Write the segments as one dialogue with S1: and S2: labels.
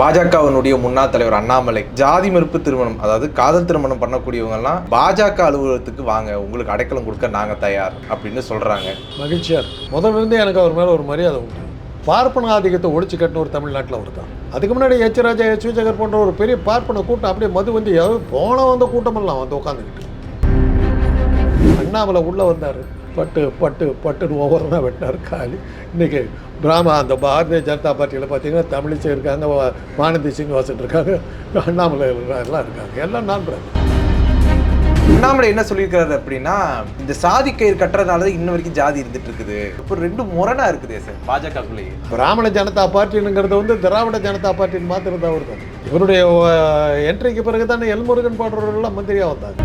S1: பாஜகவினுடைய முன்னாள் தலைவர் அண்ணாமலை ஜாதி மறுப்பு திருமணம் அதாவது காதல் திருமணம் பண்ணக்கூடியவங்கெல்லாம் பாஜக அலுவலகத்துக்கு வாங்க உங்களுக்கு அடைக்கலம் கொடுக்க நாங்க தயார் அப்படின்னு சொல்றாங்க.
S2: மகிழ்ச்சியாக இருக்கு. முதல்ல எனக்கு அவர் மேலே ஒரு மரியாதை உண்டு. பார்ப்பன ஆதிக்கத்தை ஒழிச்சு கட்டின ஒரு தமிழ்நாட்டில் அவர் தான். அதுக்கு முன்னாடி எச் ராஜா எச் விஜயகர் போன்ற ஒரு பெரிய பார்ப்பன கூட்டம் அப்படியே மது வந்து எதாவது போன வந்த கூட்டமெல்லாம் வந்து உட்காந்துக்கிட்டு அண்ணாமலை உள்ளே வந்தார். பட்டு பட்டு பட்டுன்னு ஒவ்வொரு வெட்டினார் காலி. இன்றைக்கி பிராம அந்த பாரதிய ஜனதா பார்ட்டியில் பார்த்தீங்கன்னா தமிழிசை இருக்காங்க வானதி சீனிவாசன் இருக்காங்க அண்ணாமலை எல்லாம் இருக்காங்க. எல்லாம் நான்.
S1: அண்ணாமலை என்ன சொல்லியிருக்காரு அப்படின்னா இந்த சாதி கயிறு கட்டுறதுனால தான் இன்ன வரைக்கும் ஜாதி இருந்துட்டு இருக்குது. இப்போ ரெண்டு முரணா இருக்குது சார் பாஜகக்குள்ளேயே
S2: பிராமண ஜனதா பார்ட்டிங்கிறது வந்து திராவிட ஜனதா பார்ட்டின்னு மாத்திரம் தான் இவருடைய என்ட்ரிக்கு பிறகு தானே எல்முருகன் போன்றவர்கள்லாம் மந்திரியாக வந்தாங்க.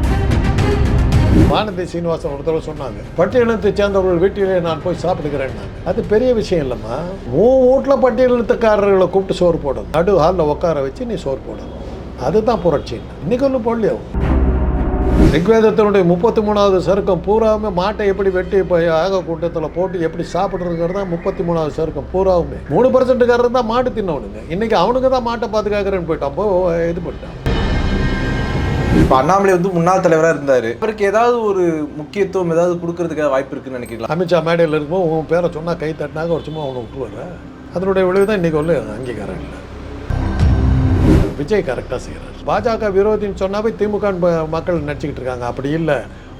S2: வானதி சீனிவாசன் ஒரு தடவை சொன்னாங்க. பட்டியலத்தை சேர்ந்தவர்கள் வீட்டிலே நான் போய் சாப்பிடுகிறேன் அது பெரிய விஷயம் இல்லைம்மா. உன் வீட்டில் பட்டியலத்துக்காரர்களை கூப்பிட்டு சோறு போடணும் நடு ஹாலில் உட்கார வச்சு நீ சோறு போடணும் அதுதான் புரட்சி. இன்னைக்கு ஒன்றும் போடலையோ? ரிக்வேதத்தினுடைய முப்பத்தி மூணாவது சருக்கம் பூராவுமே மாட்டை எப்படி வெட்டி இப்போ ஆக கூட்டத்தில் போட்டு எப்படி சாப்பிட்றதுங்கிறது தான் முப்பத்தி மூணாவது சருக்கம் பூராவுமே. மூணு பர்சன்ட்டுக்காரர் தான் மாட்டு தின்னவனுங்க. இன்னைக்கு அவனுக்கு தான் மாட்டை பாதுகாக்கிறேன்னு போயிட்டான். போ இது பண்ணிட்டான்.
S1: இப்போ அண்ணாமலை வந்து முன்னாள் தலைவராக இருந்தார். அவருக்கு ஏதாவது ஒரு முக்கியத்துவம் ஏதாவது கொடுக்கறதுக்காக வாய்ப்பு இருக்குன்னு நினைக்கிறீங்களா?
S2: அமித்ஷா மேடையில் இருக்கும்போது உன் பேரை சொன்னால் கை தட்டினாக்க ஒரு சும்மா அவனை விட்டுருவாரு அதனுடைய விளைவு தான் இன்றைக்கி உள்ள அங்கீகாரம் இல்லை. விஜய் கரெக்டாக செய்கிறார் பாஜக விரோதின்னு சொன்னாவே திமுக மக்கள் நினச்சிக்கிட்டு இருக்காங்க. அப்படி இல்லை.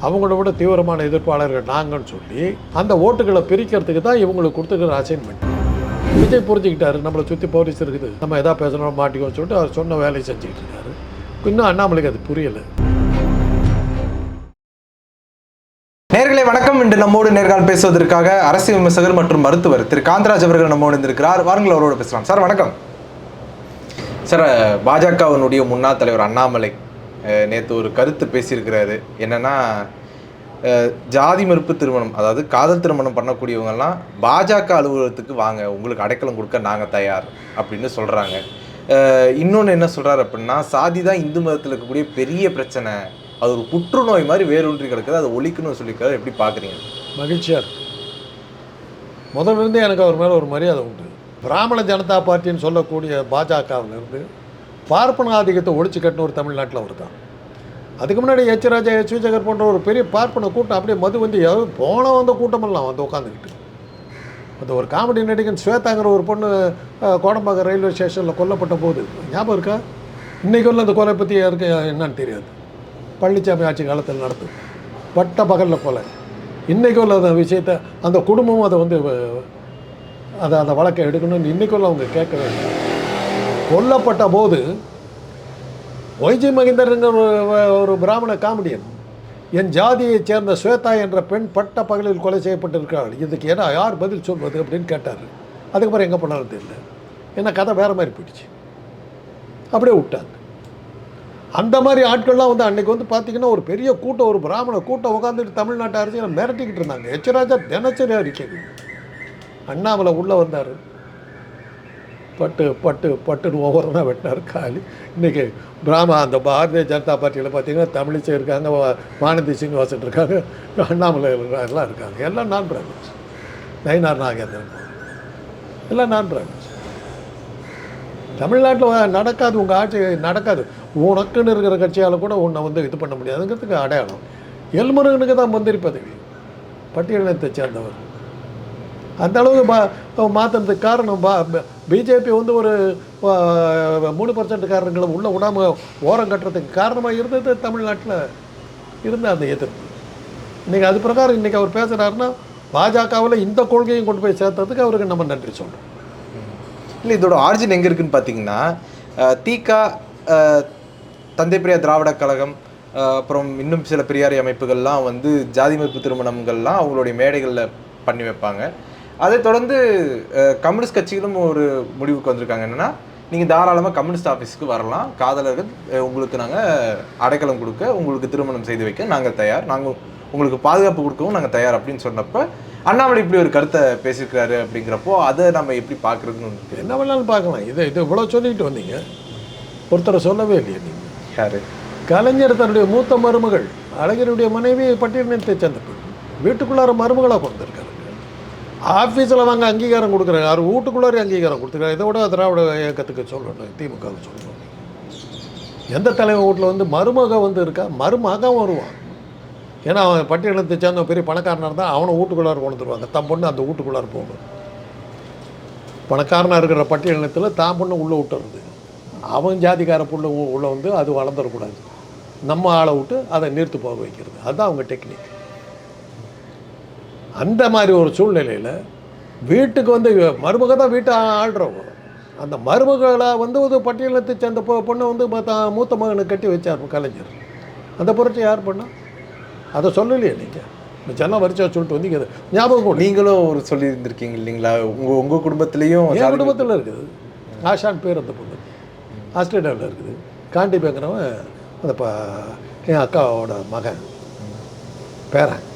S2: அவங்களோட விட தீவிரமான எதிர்ப்பாளர்கள் நாங்கன்னு சொல்லி அந்த ஓட்டுகளை பிரிக்கிறதுக்கு தான் இவங்களுக்கு கொடுத்துருக்குற அசைன்மெண்ட் விஜய் புரிஞ்சுக்கிட்டாரு. நம்மளை சுற்றி போலீஸ் இருக்குது. நம்ம எதா பேசணும் மாட்டிக்கோன்னு சொல்லிட்டு அவர் சொன்ன வேலையை செஞ்சுக்கிட்டு இருக்காரு. இன்னும் அண்ணாமலைக்கு அது புரியலை.
S1: நேர்களே வணக்கம். இன்று நம்மோடு நேர்காணல் பேசுவதற்காக அரசியல் விமர்சகர் மற்றும் மருத்துவர் திரு. காந்தராஜ் அவர்கள் நம்மோடு இருந்திருக்கிறார் வாருங்கள் அவரோட பேசலாம். சார் வணக்கம். சார் பாஜகவினுடைய முன்னாள் தலைவர் அண்ணாமலை நேற்று ஒரு கருத்து பேசியிருக்கிறாரு. என்னன்னா ஜாதி மறுப்பு திருமணம் அதாவது காதல் திருமணம் பண்ணக்கூடியவங்கெல்லாம் பாஜக அலுவலகத்துக்கு வாங்க உங்களுக்கு அடைக்கலம் கொடுக்க நாங்கள் தயார் அப்படின்னு சொல்கிறாங்க இன்னொன்று என்ன சொல்கிறார் அப்படின்னா சாதி தான் இந்து மதத்தில் இருக்கக்கூடிய பெரிய பிரச்சனை. அது ஒரு புற்றுநோய் மாதிரி வேரூன்றி கிடக்குது. அதை ஒழிக்கணும்னு சொல்லியிருக்காரு. எப்படி பார்க்குறீங்க
S2: மகிழ்ச்சியாக இருக்கு. எனக்கு அவர் மேலே ஒரு மரியாதை உண்டு. பிராமண ஜனதா பார்ட்டின்னு சொல்லக்கூடிய பாஜகவிலிருந்து பார்ப்பன ஆதிக்கத்தை ஒழிச்சு கட்டின ஒரு தமிழ்நாட்டில் அவர் தான். அதுக்கு முன்னாடி எச். ராஜா எச். விஜயகர் போன்ற ஒரு பெரிய பார்ப்பன கூட்டம் அப்படியே மது வந்து எவ்வளவு போன வந்த கூட்டமெல்லாம் வந்து உட்காந்துக்கிட்டு அந்த ஒரு காமெடி நடிகன் ஸ்வேதாங்கிற ஒரு பொண்ணு கோடம்பாக்கம் ரயில்வே ஸ்டேஷனில் கொல்லப்பட்ட போது ஞாபகம் இருக்கா? இன்றைக்கு உள்ள அந்த கொலை பற்றி யாருக்கு என்னன்னு தெரியாது. பழனிசாமி ஆட்சி காலத்தில் நடத்து பட்ட பகலில் கொலை. இன்றைக்கு உள்ள அந்த விஷயத்தை அந்த குடும்பமும் அதை வந்து அதை அந்த வழக்கை எடுக்கணும்னு இன்றைக்குள்ள அவங்க கேட்க வேண்டும் கொல்லப்பட்ட போது ஒய்ஜி மகிந்தர்ங்கிற ஒரு ஒரு பிராமண காமெடியன் என் ஜாதியைச் சேர்ந்த ஸ்வேதா என்ற பெண் பட்ட பகலில் கொலை செய்யப்பட்டிருக்கிறாள். இதுக்கு ஏன்னா யார் பதில் சொல்வது அப்படின்னு கேட்டார். அதுக்கப்புறம் எங்கே போனாலும் தெரியல. ஏன்னா கதை வேறு மாதிரி போயிடுச்சு. அப்படியே விட்டாங்க. அந்த மாதிரி ஆட்கள்லாம் வந்து அன்றைக்கி வந்து பார்த்தீங்கன்னா ஒரு பெரிய கூட்டம் ஒரு பிராமண கூட்டம் உட்காந்துட்டு தமிழ்நாட்டு அரசியலை மிரட்டிக்கிட்டு இருந்தாங்க. எச்சராஜா தினச்சரி அறிக்கை அண்ணாமலை உள்ளே வந்தார். பட்டு பட்டு பட்டுன்னு ஒவ்வொரு வெட்டினார் காலி இன்றைக்கி பிராமா அந்த பாரதிய ஜனதா பார்ட்டியில் பார்த்தீங்கன்னா தமிழிசை இருக்காங்க வா- சிங் சீனிவாசன் இருக்காங்க அண்ணாமலை எல்லாம் இருக்காங்க. எல்லாம் நான் பிராமின்ஸ் நயினார் நாகேந்திரன். எல்லாம் நான் பிராமின்ஸ் தமிழ்நாட்டில் நடக்காது உங்கள் ஆட்சி நடக்காது. உனக்குன்னு இருக்கிற கட்சியால் கூட உன்னை வந்து இது பண்ண முடியாதுங்கிறதுக்கு அடையாளம். எல்முருகனுக்கு தான் மந்திரி பதவி. பட்டியலினத்தை சேர்ந்தவர். அந்த அளவுக்கு பா மாற்றுறதுக்கு காரணம் பா பிஜேபி வந்து ஒரு மூணு பர்சன்ட்காரங்களை உள்ளே விடாமல் ஓரம் கட்டுறதுக்கு காரணமாக இருந்தது தமிழ்நாட்டில் இருந்த அந்த எதிர்ப்பு இன்றைக்கி அது பிரகாரம் இன்றைக்கி அவர் பேசுகிறாருன்னா பாஜகவில் இந்த கொள்கையும் கொண்டு போய் சேர்த்ததுக்கு அவருக்கு நம்ம நன்றி சொல்கிறோம்
S1: இல்லை இதோட ஆரிஜின் எங்கே இருக்குதுன்னு பார்த்தீங்கன்னா தீகா தந்தை பெரியார் திராவிட கழகம் அப்புறம் இன்னும் சில பெரியாரி அமைப்புகள்லாம் வந்து ஜாதி மறுப்பு திருமணங்கள்லாம் அவங்களுடைய மேடைகளில் பண்ணி வைப்பாங்க. அதை தொடர்ந்து கம்யூனிஸ்ட் கட்சிகளும் ஒரு முடிவுக்கு வந்திருக்காங்க. என்னன்னா நீங்கள் தாராளமாக கம்யூனிஸ்ட் ஆஃபீஸ்க்கு வரலாம். காதலர்கள் உங்களுக்கு நாங்கள் அடைக்கலம் கொடுக்க உங்களுக்கு திருமணம் செய்து வைக்க நாங்கள் தயார். நாங்கள் உங்களுக்கு பாதுகாப்பு கொடுக்கவும் நாங்கள் தயார் அப்படின்னு சொன்னப்போ அண்ணாமலை இப்படி ஒரு கருத்தை பேசியிருக்காரு அப்படிங்கிறப்போ அதை நம்ம எப்படி பார்க்குறதுன்னு
S2: என்ன வேணாலும் பார்க்கலாம். இதை இது இவ்வளோ சொல்லிட்டு வந்தீங்க. ஒருத்தரை சொல்லவே இல்லையே நீங்கள்
S1: யாரு?
S2: கலைஞர் தன்னுடைய மூத்த மருமகள் அழகிரியுடைய மனைவி பட்டியலினத்தை சேர்ந்த வீட்டுக்குள்ளார மருமகளாக கொண்டிருக்காருங்க ஆஃபீஸில் வாங்க அங்கீகாரம் கொடுக்குறாங்க. அவர் வீட்டுக்குள்ளாரே அங்கீகாரம் கொடுத்துருக்காங்க இதை விட திராவிட இயக்கத்துக்கு சொல்லணும் திமுகவுக்கு சொல்லணும் எந்த தலைவன் வீட்டில் வந்து மருமக வந்து இருக்கா? மருமகன் வருவான் ஏன்னா அவன் பட்டியலத்தை சேர்ந்த பெரிய பணக்காரனாக இருந்தால் அவனை வீட்டுக்குள்ளார கொண்டு வந்துருவாங்க. தன் பொண்ணு அந்த வீட்டுக்குள்ளார போகணும் பணக்காரனாக இருக்கிற பட்டியலத்தில் தான் பொண்ணு உள்ளே விட்டுறது. அவன் ஜாதிக்கார புள்ள உள்ளே உள்ள வந்து அது வளர்ந்துடக்கூடாது. நம்ம ஆளை விட்டு அதை நிறுத்து போக வைக்கிறது. அதுதான் அவங்க டெக்னிக். அந்த மாதிரி ஒரு சூழ்நிலையில் வீட்டுக்கு வந்து மருமக தான் வீட்டை ஆள்றவங்க. அந்த மருமகளை வந்து ஒரு பட்டியலத்தை சேர்ந்த பொ- பொண்ணை வந்து தான் மூத்த மகனுக்கு கட்டி வச்சார் கலைஞர். அந்த புரட்சி யார் பண்ணா? அதை சொல்லலையே நீங்கள் இந்த செல்லாம் வரிச்சா சொல்லிட்டு அது ஞாபகம்.
S1: நீங்களும் ஒரு சொல்லி இருந்திருக்கீங்க இல்லைங்களா? உங்க உங்க குடும்பத்திலயும்
S2: என் குடும்பத்தில் இருக்குது. ஆஷான் பேர் அந்த பொண்ணு. ஆஸ்திரேலியாவில் இருக்குது. காண்டி பேங்கிறவன் அந்த ப என் அக்காவோட மகன். பேரன்.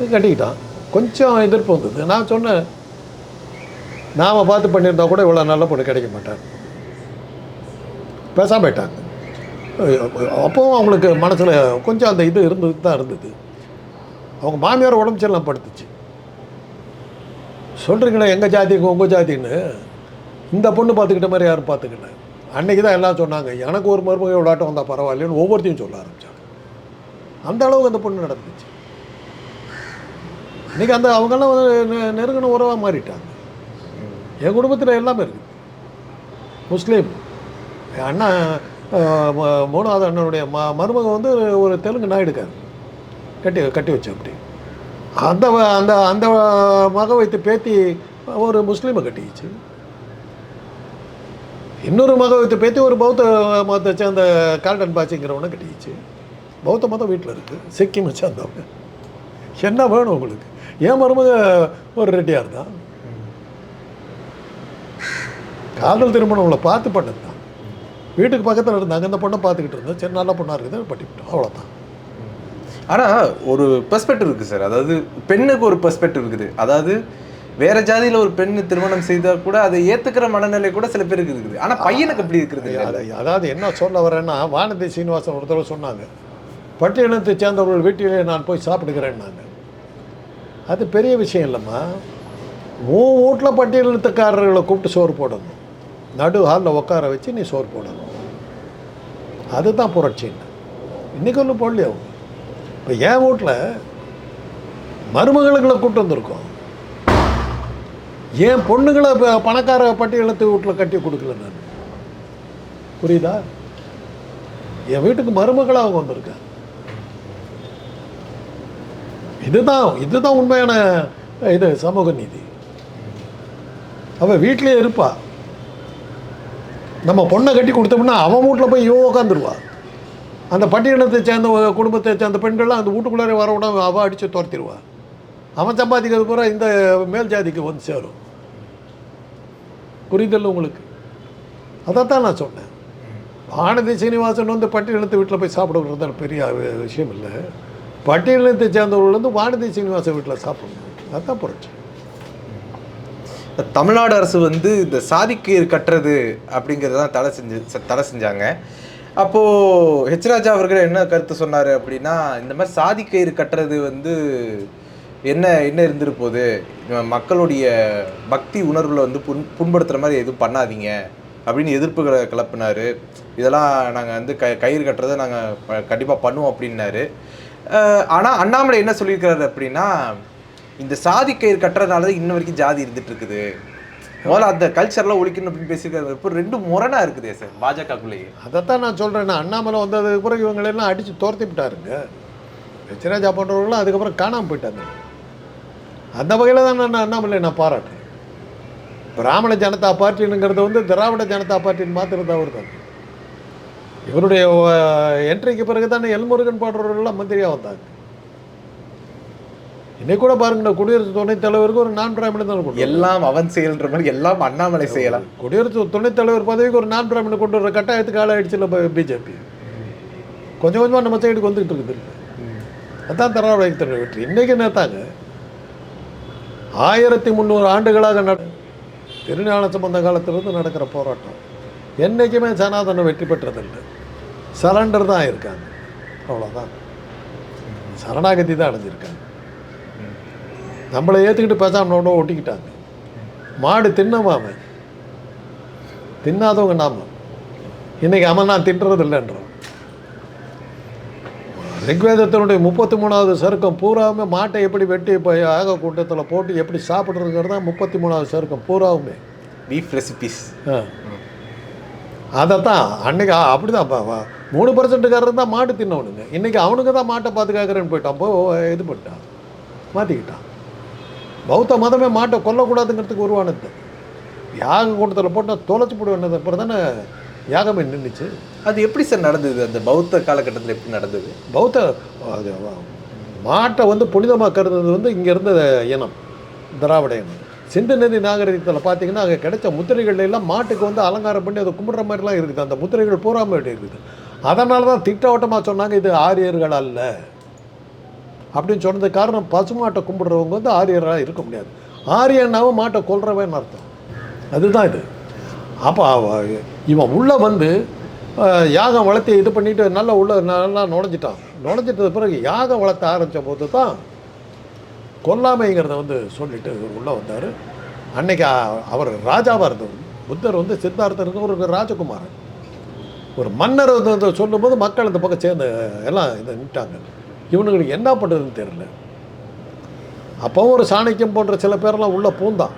S2: கட்டிக்கிட்டான். கொஞ்சம் எதிர்ப்பு வந்தது. நான் சொன்னேன் நாம் பார்த்து பண்ணியிருந்தா கூட இவ்வளோ நல்ல பொண்ணு கிடைக்க மாட்டார் பேசாமல் போயிட்டாங்க. அப்போவும் அவங்களுக்கு மனசில் கொஞ்சம் அந்த இது இருந்தது தான் இருந்தது. அவங்க மாமியார் உடம்பு சரியில்லாம் படுத்துச்சு. சொல்கிறீங்களே எங்கள் ஜாதிக்கு உங்கள் ஜாதின்னு? இந்த பொண்ணு பார்த்துக்கிட்ட மாதிரி யாரும் பார்த்துக்கல. அன்னைக்கு தான் எல்லாம் சொன்னாங்க. எனக்கு ஒரு மருமக விளையாட்டம் வந்தால் பரவாயில்லன்னு ஒவ்வொருத்தையும் சொல்ல ஆரம்பித்தாங்க அந்த அளவுக்கு அந்த பொண்ணு நடந்துச்சு. இன்றைக்கி அந்த அவங்கெல்லாம் வந்து நெ- நெருங்கின உறவாக மாறிட்டாங்க. என் குடும்பத்தில் எல்லாமே இருக்குது முஸ்லீம். என் அண்ணா மூணாவது அண்ணனுடைய ம மருமக வந்து ஒரு தெலுங்கு நாயுடுக்கார். கட்டி கட்டி வச்சு அப்படி. அந்த அந்த அந்த மக வைத்து பேத்தி ஒரு முஸ்லீமை கட்டிக்கிச்சு. இன்னொரு மக வைத்து பேத்தி ஒரு பௌத்த மதத்தை சேர்ந்த கால்டன் பாச்சிங்கிறவனை கட்டிக்கிச்சு. பௌத்த மதம் வீட்டில் இருக்குது சிக்கிமை சேர்ந்தவங்க என்ன வேணும் உங்களுக்கு? ஏன் மருமக ஒரு ரெட்டியார் தான். காதல் திருமணம் உங்களை பார்த்து பண்ணது தான். வீட்டுக்கு பக்கத்தில் இருந்தாங்க அந்த பொண்ணை பார்த்துக்கிட்டு இருந்தேன் சரி நல்ல பொண்ணாக இருக்குது பட்டிவிட்டோம் அவ்வளோதான்
S1: ஆனா ஒரு பெர்ஸ்பெக்டிவ் இருக்கு சார். அதாவது பெண்ணுக்கு ஒரு பெர்ஸ்பெக்டிவ் இருக்குது. அதாவது வேற ஜாதியில ஒரு பெண் திருமணம் செய்தா கூட அதை ஏத்துக்கிற மனநிலை கூட சில பேருக்கு இருக்குது. ஆனா பையனுக்கு அப்படி இருக்கிறது
S2: அதாவது என்ன சொல்ல வரேன்னா வானதி சீனிவாசன் ஒரு தடவை சொன்னாங்க பட்டியலத்தை சேர்ந்தவர்கள் வீட்டிலே நான் போய் சாப்பிடுகிறேன்னாங்க அது பெரிய விஷயம் இல்லைம்மா. உன் வீட்டில் பட்டியலத்துக்காரர்களை கூப்பிட்டு சோறு போடணும். நடு ஹாலில் உட்கார வச்சு நீ சோறு போடணும். அதுதான் புரட்சின்னு இன்றைக்கி ஒன்றும் போடலையே? அவங்க இப்போ என் வீட்டில் மருமகளுக்களை கூப்பிட்டு வந்திருக்கோம். என் பொண்ணுங்களை இப்போ பணக்கார பட்டியலத்து வீட்டில் கட்டி கொடுக்கல நான். புரியுதா? என் வீட்டுக்கு மருமகளாக அவங்க வந்திருக்கேன். இதுதான் இதுதான் உண்மையான இது சமூக நீதி. அவள் வீட்டிலேயே இருப்பா. நம்ம பொண்ணை கட்டி கொடுத்தோம்னா அவன் வீட்டில் போய் இவன் உட்காந்துருவா அந்த பட்டியலத்தை சேர்ந்த குடும்பத்தை சேர்ந்த பெண்கள்லாம் அந்த வீட்டுக்குள்ளாரே வர விட அவள் அடித்து துரத்திடுவா. அவன் சம்பாதிக்கிறது பூரா இந்த மேல் ஜாதிக்கு வந்து சேரும். புரியுதல்ல உங்களுக்கு? அதைத்தான் நான் சொன்னேன். வானதி சீனிவாசன் வந்து பட்டியலத்து வீட்டில் போய் சாப்பிடுறது பெரிய விஷயம் இல்லை. பட்டியலத்தை சேர்ந்தவர்கள் வந்து வானதி சீனிவாசன் வீட்டில் சாப்பிடணும். அதுதான் புரட்சி.
S1: தமிழ்நாடு அரசு வந்து இந்த சாதிக்கீர் கட்டுறது அப்படிங்கிறது தான் தடை செஞ்சு தடை செஞ்சாங்க. அப்போது ஹெச் ராஜா அவர்கள் என்ன கருத்து சொன்னார் அப்படின்னா இந்த மாதிரி சாதிக்கயிறு கட்டுறது வந்து என்ன என்ன இருந்திருப்போது மக்களுடைய பக்தி உணர்வில் வந்து புண் புண்படுத்துகிற மாதிரி எதுவும் பண்ணாதீங்க அப்படின்னு எதிர்ப்புகளை கிளப்பினார். இதெல்லாம் நாங்கள் வந்து க கயிறு கட்டுறதை நாங்கள் கண்டிப்பாக பண்ணுவோம் அப்படின்னாரு. ஆனால் அண்ணாமலை என்ன சொல்லியிருக்கிறாரு அப்படின்னா இந்த சாதி கயிறு கட்டுறதுனால தான் இன்ன வரைக்கும் ஜாதி இருந்துட்டு இருக்குது. முதல்ல அந்த கல்ச்சர்லாம் ஒழிக்கணும் அப்படின்னு பேசியிருக்காரு இப்போ ரெண்டு முரணா இருக்குதே சார் பாஜகக்குள்ளேயே.
S2: அதைத்தான் நான் சொல்கிறேன் அண்ணாமலை வந்ததுக்கு பிறகு இவங்களெல்லாம் அடித்து துரத்தி விட்டாருங்க. வெச்சராஜா போன்றவர்களும் அதுக்கப்புறம் காணாமல் போயிட்டாங்க. அந்த வகையில் தான் நான் அண்ணாமலை நான் பாராட்டேன் பிராமண ஜனதா பார்ட்டினுங்கிறது வந்து திராவிட ஜனதா பார்ட்டின்னு மாத்திரம் தான் இவருடைய என்ட்ரிக்கு பிறகு தானே எல்முருகன் போன்றவர்கள்லாம் மந்திரியாக வந்தாங்க. இன்னைக்கு கூட பாருங்க குடியரசு துணைத் தலைவருக்கு ஒரு நான் பிராமணன் தான்
S1: எல்லாம் அவன் செயல்ன்ற மாதிரி எல்லாம் அண்ணாமலை செய்யலாம்
S2: குடியரசு துணைத் தலைவர் பதவிக்கு ஒரு நான் பிராமணன் கொண்டு வர கட்டாயத்துக்கு ஆளாயிடுச்சுல பிஜேபி. கொஞ்சம் கொஞ்சமாக நம்ம சைடுக்கு வந்துகிட்டு இருக்குது அதான் திராவிட இயக்கத்தினுடைய வெற்றி. இன்றைக்கி நேத்தாங்க ஆயிரத்தி முந்நூறு ஆண்டுகளாக நட திருஞான சம்பந்த காலத்திலிருந்து நடக்கிற போராட்டம். என்றைக்குமே சனாதனம் வெற்றி பெற்றதில்லை. சரண்டர் தான் இருக்காங்க. அவ்வளோதான் சரணாகதி தான் அடைஞ்சிருக்காங்க. நம்மளை ஏற்றுக்கிட்டு பேசாமல் ஒட்டிக்கிட்டாங்க. மாடு தின்னமாம தின்னாதவங்க நாம. இன்னைக்கு அவன் நான் தின்றது இல்லைன்றோம். ரிக்வேதத்தினுடைய முப்பத்தி மூணாவது சருக்கம் பூராவுமே மாட்டை எப்படி வெட்டி இப்போ யாக கூட்டத்தில் போட்டு எப்படி சாப்பிட்றதுங்கிறது தான் முப்பத்தி மூணாவது சருக்கம் பூராவுமே.
S1: பீஃப் ரெசிபிஸ்
S2: அதைத்தான் அன்னைக்கு அப்படி தான் மூணு பர்சன்ட்டுக்காரர் தான் மாட்டு தின்னவனுங்க. இன்றைக்கி அவனுக்கு தான் மாட்டை பார்த்து கேட்குறேன்னு போயிட்டான். போ இது பண்ணிட்டான். மாற்றிக்கிட்டான் பௌத்த மதமே மாட்டை கொல்லக்கூடாதுங்கிறதுக்கு உருவானது. யாக கூட்டத்தில் போட்டால் தொலைச்சி போடுவேன் அப்புறம் தானே யாகமே நின்றுச்சு
S1: அது எப்படி சார் நடந்தது? அந்த பௌத்த காலகட்டத்தில் எப்படி நடந்தது?
S2: பௌத்த அது மாட்டை வந்து புனிதமாக கருதுறது வந்து இங்கே இருந்த இனம் திராவிட இனம். சிந்து நதி நாகரிகத்தில் பார்த்தீங்கன்னா அங்கே கிடைச்ச முத்திரைகள்ல எல்லாம் மாட்டுக்கு வந்து அலங்காரம் பண்ணி அதை கும்பிட்ற மாதிரிலாம் இருக்குது. அந்த முத்திரைகள் பூராம இருக்குது. அதனால தான் திட்டவட்டமாக சொன்னாங்க இது ஆரியர்கள் அல்ல. அப்படின்னு சொன்னது காரணம் பசுமாட்டை கும்பிடுறவங்க வந்து ஆரியராக இருக்க முடியாது. ஆரியனாவும் மாட்டை கொல்றவன் அர்த்தம். அதுதான் இது. அப்போ இவன் உள்ளே வந்து யாகம் வளர்த்தி இது பண்ணிட்டு நல்லா உள்ள நல்லா நுழைஞ்சிட்டான். நுழைஞ்சிட்டது பிறகு யாகம் வளர்த்த ஆரம்பித்த போது தான் கொல்லாமைங்கிறத வந்து சொல்லிட்டு உள்ளே வந்தார். அன்னைக்கு அவர் ராஜாவாக இருந்தவர். புத்தர் வந்து சித்தார்த்தருக்கு ஒரு ராஜகுமாரன் ஒரு மன்னர் வந்து சொல்லும்போது மக்கள் இந்த பக்கம் சேர்ந்து எல்லாம் இதை நின்ட்டாங்க இவனுங்களுக்கு என்ன பண்ணுறதுன்னு தெரியல. அப்போவும் ஒரு சாணக்கியம் போன்ற சில பேரெல்லாம் உள்ளே பூந்தான்.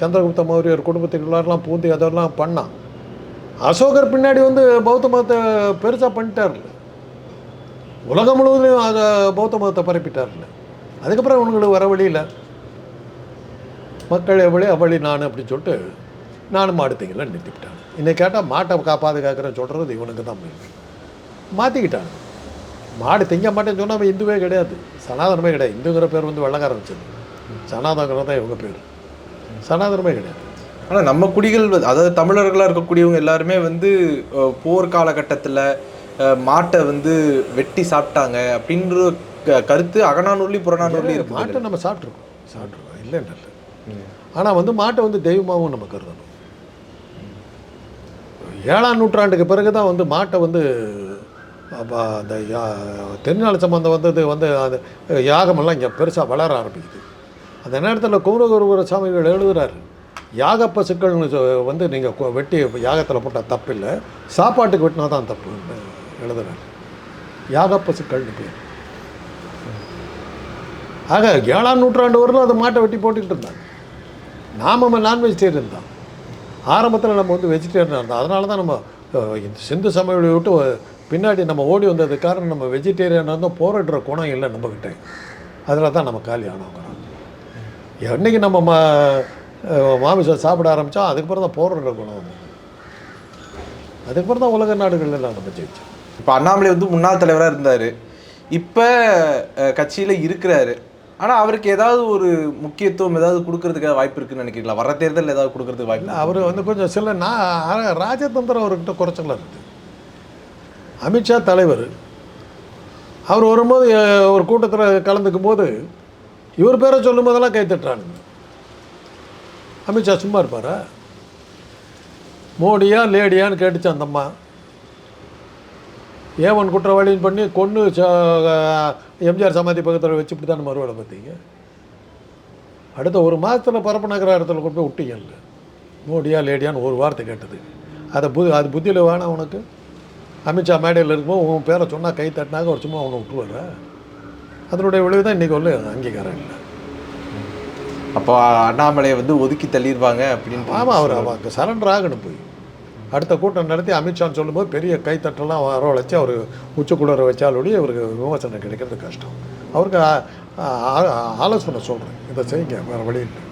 S2: சந்திரகுப்த மௌரியர் குடும்பத்துக்குள்ளாரெலாம் பூந்தி அதெல்லாம் பண்ணான். அசோகர் பின்னாடி வந்து பௌத்த மதத்தை பெருசாக பண்ணிட்டார்ல. உலகம் முழுவதும் அதை பௌத்த மதத்தை பரப்பிட்டார்ல. அதுக்கப்புறம் இவனுங்களுக்கு வர வழியில் மக்கள் எவ்வளோ அவ்வளி நான் அப்படின்னு சொல்லிட்டு நானும் மாடுத்தீங்களா நிறுத்திவிட்டாங்க. இன்னைக்கு கேட்டால் மாட்டை கா பாதுகாக்கிறேன்னு சொல்கிறது இவனுக்கு தான் மாற்றிக்கிட்டாங்க மாடு திங்க மாட்டேன்னு சொன்னால் அவன் இந்துவே கிடையாது. சனாதனமே கிடையாது. இந்துங்கிற பேர் வந்து வெள்ளக்காரன் வச்சது சனாதனம் தான் இவங்க பேர். சனாதனமே கிடையாது.
S1: ஆனா நம்ம குடிகள் அதாவது தமிழர்களா இருக்கக்கூடியவங்க எல்லாருமே வந்து போர் காலகட்டத்துல மாட்டை வந்து வெட்டி சாப்பிட்டாங்க அப்படின்ற க- கருத்து அகநானூர்லி புறநானூர்லி
S2: மாட்டை நம்ம சாப்பிட்ருக்கோம் சாப்பிட்ருக்கோம் இல்லைன்னு இல்லை ஆனால் வந்து மாட்டை வந்து தெய்வமாகவும் நம்ம கருதணும். ஏழாம் நூற்றாண்டுக்கு பிறகு தான் வந்து மாட்டை வந்து அந்த யா- சம்பந்தம் வந்தது வந்து அந்த யாகமெல்லாம் இங்கே பெருசாக வளர ஆரம்பிக்குது. அந்த நேரத்தில் குமரகுருவர சாமிகள் எழுதுகிறாரு யாக பசுக்கள்னு சொ- வந்து நீங்கள் வெட்டி யாகத்தில் போட்டால் தப்பு இல்லை சாப்பாட்டுக்கு வெட்டினா தான் தப்புன்னு எழுதுகிறார் யாக பசுக்கள்னு பேர். ஆக ஏழாம் நூற்றாண்டு வரலும் அதை மாட்டை வெட்டி போட்டுக்கிட்டு இருந்தாங்க. நாம நான்வெஜிடேரியன் தான் ஆரம்பத்தில் நம்ம வந்து வெஜிடேரியனாக இருந்தோம். அதனால தான் நம்ம இந்த சிந்து சமையலை விட்டு பின்னாடி நம்ம ஓடி வந்தது காரணம் நம்ம வெஜிடேரியனாக இருந்தோம். போராடுற குணம் இல்லை நம்மக்கிட்ட அதில் தான் நம்ம காலி ஆனவங்க என்றைக்கு நம்ம மா மாமிசம் சாப்பிட ஆரம்பித்தோம் அதுக்கப்புறம் தான் போராடுற குணம் வந்து அதுக்கப்புறம் தான் உலக நாடுகள் எல்லாம் நம்ம ஜெயிச்சோம்.
S1: இப்போ அண்ணாமலை வந்து முன்னாள் தலைவராக இருந்தார். இப்போ கட்சியில் இருக்கிறாரு. ஆனா அவருக்கு ஏதாவது ஒரு முக்கியத்துவம் ஏதாவது கொடுக்கறதுக்கு வாய்ப்பு இருக்குன்னு நினைக்கிறீங்களா? வர தேர்தலில் ஏதாவது கொடுக்கறதுக்கு வாய்ப்பு
S2: அவர் வந்து கொஞ்சம் சில நான் ராஜதந்திரம் அவர்கிட்ட குறைச்சலாக இருக்குது அமித்ஷா தலைவர் அவர் வரும்போது ஒரு கூட்டத்தில் கலந்துக்கும் போது இவர் பேரை சொல்லும் போதெல்லாம் கை தட்டுறானுங்க. அமித்ஷா சும்மா இருப்பாரா? மோடியா லேடியான்னு கேட்டுச்சு அந்த அம்மா. ஏவன் குற்றவாளின்னு பண்ணி கொன்று எம்ஜிஆர் சமாதி பக்கத்தில் வச்சு இப்படி தானே மறுவேலை பார்த்தீங்க. அடுத்த ஒரு மாதத்தில் பரப்பு நகரத்தில் கொண்டு போய் விட்டீங்கல்ல மோடியா லேடியான்னு ஒரு வார்த்தை கேட்டது. அதை புது அது புத்தியில் வேணாம் உனக்கு. அமித்ஷா மேடையில் இருக்கும்போது உன் பேரை சொன்னால் கை தட்டினாக்க ஒரு சும்மா அவனை விட்டுருவார. அதனுடைய விளைவு தான் இன்றைக்கி உள்ள அங்கீகாரம் இல்லை.
S1: அப்போ அண்ணாமலையை வந்து ஒதுக்கி தள்ளிடுவாங்க அப்படின்னு
S2: ஆமாம் அவர் அவருக்கு சரண்டர் ஆகணும் போய். அடுத்த கூட்டம் நடத்தி அமித்ஷான்னு சொல்லும்போது பெரிய கைத்தட்டெல்லாம் வரவழைச்சி அவர் உச்சக்குளர வச்சாலோடய அவருக்கு விமர்சனம் கிடைக்கிறது கஷ்டம். அவருக்கு ஆலோசனை சொல்கிறேன் இதை செய்யுங்க வேறு வழி இல்லை.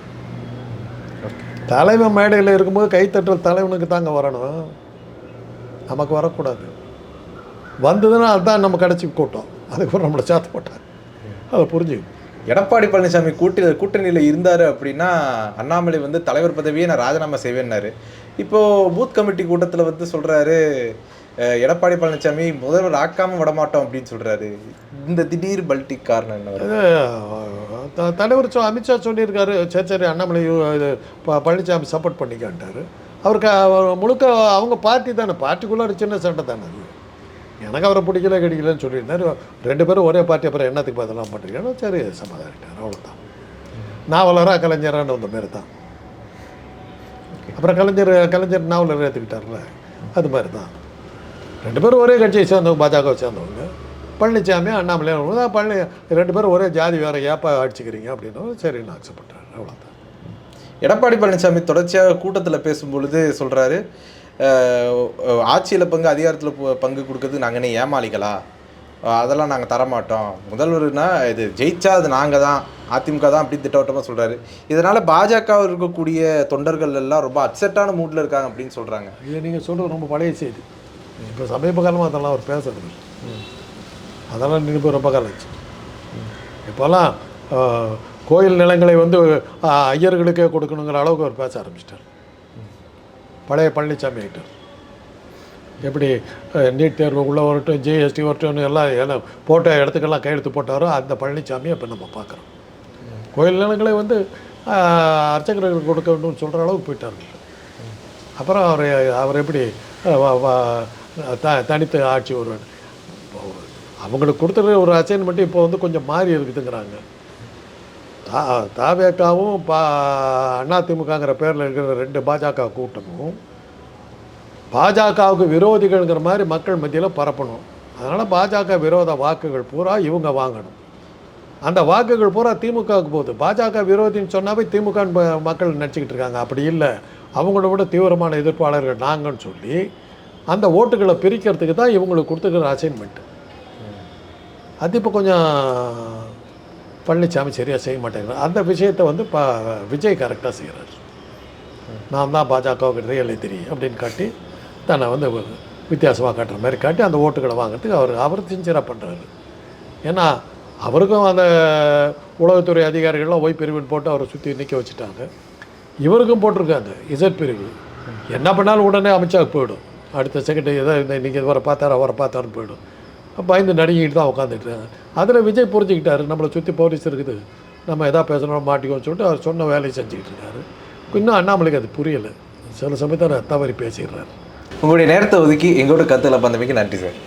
S2: தலைவன் மேடையில் இருக்கும்போது கைத்தட்டல் தலைவனுக்கு தாங்க வரணும். நமக்கு வரக்கூடாது. வந்ததுன்னா அதுதான் நம்ம கடைசி கூட்டம். அதுக்கப்புறம் நம்மளை சாத்து போட்டாங்க. அதை புரிஞ்சுக்கணும்.
S1: எடப்பாடி பழனிசாமி கூட்டி கூட்டணியில் இருந்தார் அப்படின்னா அண்ணாமலை வந்து தலைவர் பதவியை நான் ராஜினாமா செய்வேன்னாரு. இப்போது பூத் கமிட்டி கூட்டத்தில் வந்து சொல்கிறாரு எடப்பாடி பழனிசாமி முதல்வர் ஆக்காமல் விட மாட்டோம் அப்படின்னு சொல்கிறாரு இந்த திடீர் பல்டி காரணம் என்ன
S2: த- தலைவர் சொ அமித்ஷா சொல்லியிருக்காரு சரி சரி அண்ணாமலை இது ப பழனிசாமி சப்போர்ட் பண்ணிக்கான்ட்டாரு. அவருக்கு அவர் முழுக்க அவங்க பார்ட்டி தானே பார்ட்டிக்குள்ளே ஒரு சின்ன சண்டை தானே அது. எனக்கு அவரை பிடிக்கல கிடைக்கலன்னு சொல்லியிருந்தாரு. ரெண்டு பேரும் ஒரே பார்ட்டி அப்புறம் என்னத்துக்கு பார்த்தலாம் பண்ணுறீங்கன்னா சரி சமாதானிட்டார் அவ்வளோதான் நான் வளரா கலைஞரான்னு வந்த மாரி தான். அப்புறம் கலைஞர் கலைஞர் நாவலர் எடுத்துக்கிட்டார்ல அது மாதிரி தான் ரெண்டு பேரும் ஒரே கட்சியை சேர்ந்தவங்க பாஜகவை சேர்ந்தவங்க. பழனிசாமி அண்ணாமலை தான் பழனி ரெண்டு பேரும் ஒரே ஜாதி வேறு ஏப்பா அடிச்சுக்கிறீங்க அப்படின்னு சரி நான் அக்செப்ட் பண்ணுறேன் அவ்வளோதான்
S1: எடப்பாடி பழனிசாமி தொடர்ச்சியாக கூட்டத்தில் பேசும்பொழுது சொல்கிறாரு ஆட்சியில் பங்கு அதிகாரத்தில் பங்கு கொடுக்கறதுக்கு நாங்கள் என்ன ஏமாளிகளா? அதெல்லாம் நாங்கள் தரமாட்டோம். முதல்வர்னா இது ஜெயிச்சா அது நாங்கள் தான். அதிமுக தான் அப்படி திட்டவட்டமாக சொல்கிறாரு இதனால் பாஜக இருக்கக்கூடிய தொண்டர்கள் எல்லாம் ரொம்ப அப்செட்டான மூடில் இருக்காங்க அப்படின்னு சொல்கிறாங்க
S2: இல்லை நீங்கள் சொல்கிறது ரொம்ப பழைய செய்தி. இப்போ சமீப காலமாக அதெல்லாம் அவர் பேசுறது அதெல்லாம் நின்று ரொம்ப காலம் ஆச்சு. இப்போல்லாம் கோயில் நிலங்களை வந்து ஐயர்களுக்கே கொடுக்கணுங்கிற அளவுக்கு அவர் பேச ஆரம்பிச்சிட்டார். பழைய பழனிசாமி ஆகிட்டார் எப்படி நீட் தேர்வு உள்ளே வரட்டும் ஜிஎஸ்டி வரட்டும் எல்லாம் எல்லாம் போட்ட இடத்துக்கெல்லாம் கையெழுத்து போட்டாரோ அந்த பழனிசாமியை இப்போ நம்ம பார்க்குறோம். கோயில் நிலங்களை வந்து அர்ச்சகர்கள் அர்ச்சகர்களுக்கு கொடுக்க வேண்டும்னு சொல்கிற அளவுக்கு போயிட்டார்கள் அப்புறம் அவர் அவர் எப்படி த தனித்து ஆட்சி வருவார். அவங்களுக்கு கொடுத்துருக்க ஒரு அசைன்மெண்ட் இப்போ வந்து கொஞ்சம் மாறி இருக்குதுங்கிறாங்க. தா தாவேக்காவும் பா அதிமுகங்கிற பேரில் இருக்கிற ரெண்டு பாஜக கூட்டமும் பாஜகவுக்கு விரோதிகள்ங்கிற மாதிரி மக்கள் மத்தியில் பரப்பணும். அதனால் பாஜக விரோத வாக்குகள் பூரா இவங்க வாங்கணும். அந்த வாக்குகள் பூரா திமுகவுக்கு போகுது. பாஜக விரோதின்னு சொன்னாவே திமுக மக்கள் நினச்சிக்கிட்டு இருக்காங்க. அப்படி இல்லை. அவங்கள விட தீவிரமான எதிர்ப்பாளர்கள் நாங்கன்னு சொல்லி அந்த ஓட்டுகளை பிரிக்கிறதுக்கு தான் இவங்களுக்கு கொடுத்துக்கிற அசைன்மெண்ட்டு அது இப்போ கொஞ்சம் பழனிசாமி சரியாக செய்ய மாட்டேங்கிறார். அந்த விஷயத்தை வந்து ப விஜய் கரெக்டாக செய்கிறார் நான் தான் பாஜகவுக்கு ரியல் எதிரி அப்படின்னு காட்டி தன்னை வந்து வித்தியாசமாக காட்டுற மாதிரி காட்டி அந்த ஓட்டுகளை வாங்குறதுக்கு அவர் அவர் சின்சியராக பண்ணுறாரு. ஏன்னா அவருக்கும் அந்த உளவுத்துறை அதிகாரிகள்லாம் ஒய் பிரிவுன்னு போட்டு அவரை சுற்றி நிற்க வச்சுட்டாங்க. இவருக்கும் போட்டிருக்காங்க இசட் பிரிவு. என்ன பண்ணாலும் உடனே அமைச்சா போயிடும். அடுத்த செகண்ட் ஏதோ இந்த இன்றைக்கி வரை பார்த்தாரு அவரை பார்த்தாருன்னு போயிடும். பயந்து நடுங்கிட்டு தான் உட்காந்துட்டு அதில் விஜய் புரிஞ்சுக்கிட்டாரு நம்மளை சுற்றி போலீஸ் இருக்குது நம்ம எதா பேசணும் மாட்டிக்கோன்னு சொல்லிட்டு அவர் சொன்ன வேலையை செஞ்சுக்கிட்டு இருக்காரு. இன்னும் அண்ணாமலைக்கு அது புரியலை. சில சமயத்தில் தவறி பேசிடுறாரு.
S1: உங்களுடைய நேரத்தை ஒதுக்கி எங்களோட கருத்துல பந்தமைக்கு நன்றி சார்.